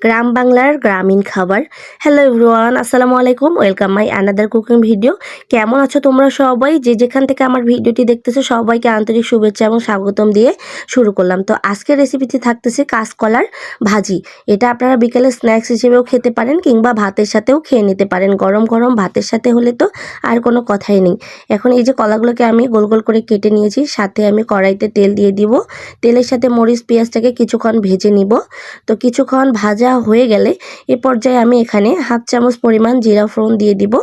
গ্রাম বাংলার গ্রামীণ খাবার। হ্যালো এভরিওয়ান আসসালামু আলাইকুম welcome my another cooking video কেমন আছো তোমরা সবাই? যে যেখান থেকে আমার ভিডিওটি দেখতেছো, সবাইকে আন্তরিক শুভেচ্ছা এবং স্বাগতম দিয়ে শুরু করলাম। তো আজকের রেসিপিটি থাকতেছে কাঁচকলার ভাজি। এটা আপনারা বিকেলে স্ন্যাক্স হিসেবেও খেতে পারেন কিংবা ভাতের সাথেও খেয়ে নিতে পারেন। গরম গরম ভাতের সাথে হলে তো আর কোনো কথাই নেই। এখন এই যে কলাগুলোকে আমি গোল গোল করে কেটে নিয়েছি, সাথে আমি কড়াইতে তেল দিয়ে দিব। তেলের সাথে মরিচ, পেঁয়াজটাকে কিছুক্ষণ ভেজে নিব। তো কিছুক্ষণ ভাজা হয়ে গেলে এ পর্যায়ে আমি এখানে হাফ চামচ পরিমাণ জিরা ফোড়ন দিয়ে দিব।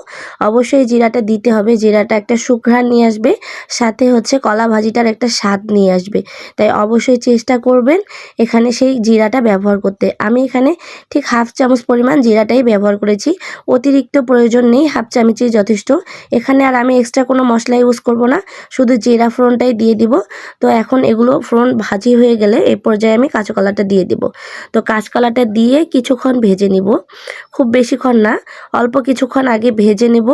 অবশ্যই জিরাটা দিতে হবে, জিরাটা একটা শুকরান নিয়ে আসবে, সাথে হচ্ছে কলা ভাজিটার একটা স্বাদ নিয়ে আসবে। তাই অবশ্যই চেষ্টা করবেন এখানে সেই জিরাটা ব্যবহার করতে। আমি এখানে ঠিক হাফ চামচ পরিমাণ জিরাটাই ব্যবহার করেছি। অতিরিক্ত প্রয়োজন নেই, হাফ চামচই যথেষ্ট। এখানে আর আমি এক্সট্রা কোনো মশলা ইউজ করব না, শুধু জিরা ফোড়নটাই দিয়ে দিব। তো এখন এগুলো ফোড়ন ভাজি হয়ে গেলে এ পর্যায়ে আমি কাঁচকলাটা দিয়ে দিব। তো কাঁচকলাটা দিয়ে কিছুক্ষণ ভেজে নিব। খুব বেশিক্ষণ না, অল্প কিছুক্ষণ আগে ভেজে নেব।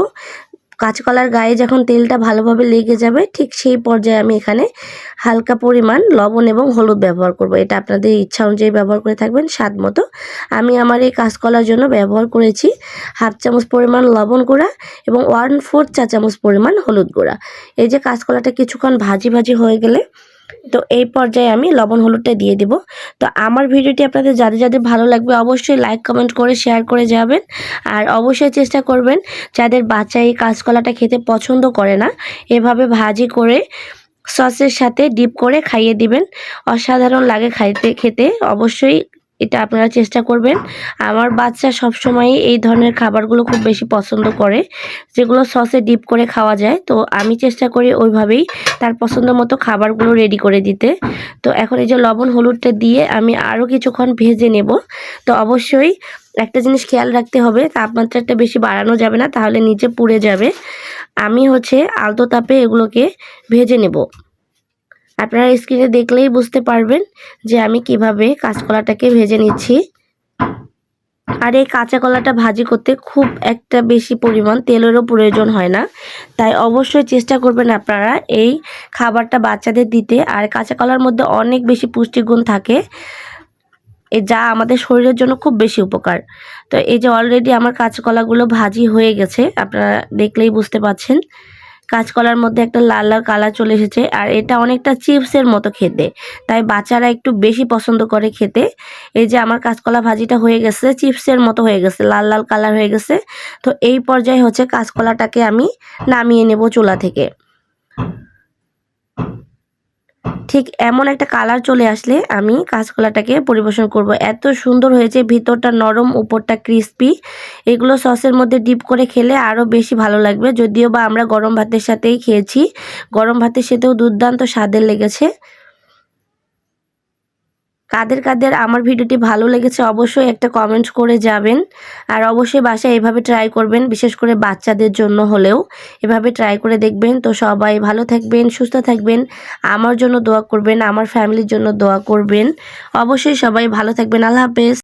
কাঁচকলার গায়ে যখন তেলটা ভালোভাবে লেগে যাবে, ঠিক সেই পর্যায়ে আমি এখানে হালকা পরিমাণ লবণ এবং হলুদ ব্যবহার করব। এটা আপনাদের ইচ্ছা অনুযায়ী ব্যবহার করে থাকবেন, স্বাদ মতো। আমি আমার এই কাঁচকলার জন্য ব্যবহার করেছি হাফ চামচ পরিমাণ লবণ গুঁড়া এবং ওয়ান ফোর্থ চা চামচ পরিমাণ হলুদ গুঁড়া। এই যে কাঁচকলাটা কিছুক্ষণ ভাজি ভাজি হয়ে গেলে তো এই পর্যায়ে আমি লবণ হলুদটা দিয়ে দিব। তো আমার ভিডিওটি আপনাদের যাদের যাদের ভালো লাগবে অবশ্যই লাইক কমেন্ট করে শেয়ার করে যাবেন। আর অবশ্যই চেষ্টা করবেন যাদের বাচ্চা এই কাঁচকলাটা খেতে পছন্দ করে না, এভাবে ভাজি করে সসের সাথে ডিপ করে খাইয়ে দিবেন। অসাধারণ লাগে খাইতে খেতে। অবশ্যই এটা আপনারা চেষ্টা করবেন। আমার বাচ্চা সবসময় এই ধরনের খাবারগুলো খুব বেশি পছন্দ করে, যেগুলো সসে ডিপ করে খাওয়া যায়। তো আমি চেষ্টা করি ওইভাবেই তার পছন্দ মতো খাবারগুলো রেডি করে দিতে। তো এখন এই যে লবণ, হলুদটা দিয়ে আমি আরও কিছুক্ষণ ভেজে নেব। তো অবশ্যই একটা জিনিস খেয়াল রাখতে হবে, তাপমাত্রাটা বেশি বাড়ানো যাবে না, তাহলে নিচে পুড়ে যাবে। আমি হচ্ছে আলতো তাপে এগুলোকে ভেজে নেব। আপনারা স্ক্রিনে দেখলেই বুঝতে পারবেন যে আমি কীভাবে কাঁচকলাটাকে ভেজে নিচ্ছি। আর এই কাঁচা কলাটা ভাজি করতে খুব একটা বেশি পরিমাণ তেলেরও প্রয়োজন হয় না। তাই অবশ্যই চেষ্টা করবেন আপনারা এই খাবারটা বাচ্চাদের দিতে। আর কাঁচা কলার মধ্যে অনেক বেশি পুষ্টিগুণ থাকে। যা আমাদের শরীরের জন্য খুব বেশি উপকার। তো এই যে অলরেডি আমার কাঁচকলাগুলো ভাজি হয়ে গেছে, আপনারা দেখলেই বুঝতে পাচ্ছেন কাঁচকলার মধ্যে একটা লাল লাল কালার চলে এসেছে আর এটা অনেকটা চিপসের মতো খেতে। তাই বাচ্চারা একটু বেশি পছন্দ করে খেতে। এই যে আমার কাঁচকলা ভাজিটা হয়ে গেছে, চিপসের মতো হয়ে গেছে, লাল লাল কালার হয়ে গেছে। তো এই পর্যায়ে হচ্ছে কাঁচকলাটাকে আমি নামিয়ে নেব চুলা থেকে। ঠিক এমন একটা কালার চলে আসলে আমি কাঁচকলাটাকে পরিবেশন করব। এত সুন্দর হয়েছে, ভিতরটা নরম, উপরটা ক্রিস্পি এগুলো সসের মধ্যে ডিপ করে খেলে আরও বেশি ভালো লাগবে। যদিও বা আমরা গরম ভাতের সাথেই খেয়েছি। গরম ভাতের সাথেও দুর্দান্ত স্বাদের লেগেছে। কাদের কাদের আমার ভিডিওটি ভালো লেগেছে অবশ্যই একটা কমেন্ট করে যাবেন। আর অবশ্যই বাসায় এভাবে ট্রাই করবেন, বিশেষ করে বাচ্চাদের জন্য হলেও। এভাবে ট্রাই করে দেখবেন। তো সবাই ভালো থাকবেন, সুস্থ থাকবেন। আমার জন্য দোয়া করবেন, আমার ফ্যামিলির জন্য দোয়া করবেন। অবশ্যই সবাই ভালো থাকবেন। আল্লাহ হাফেজ।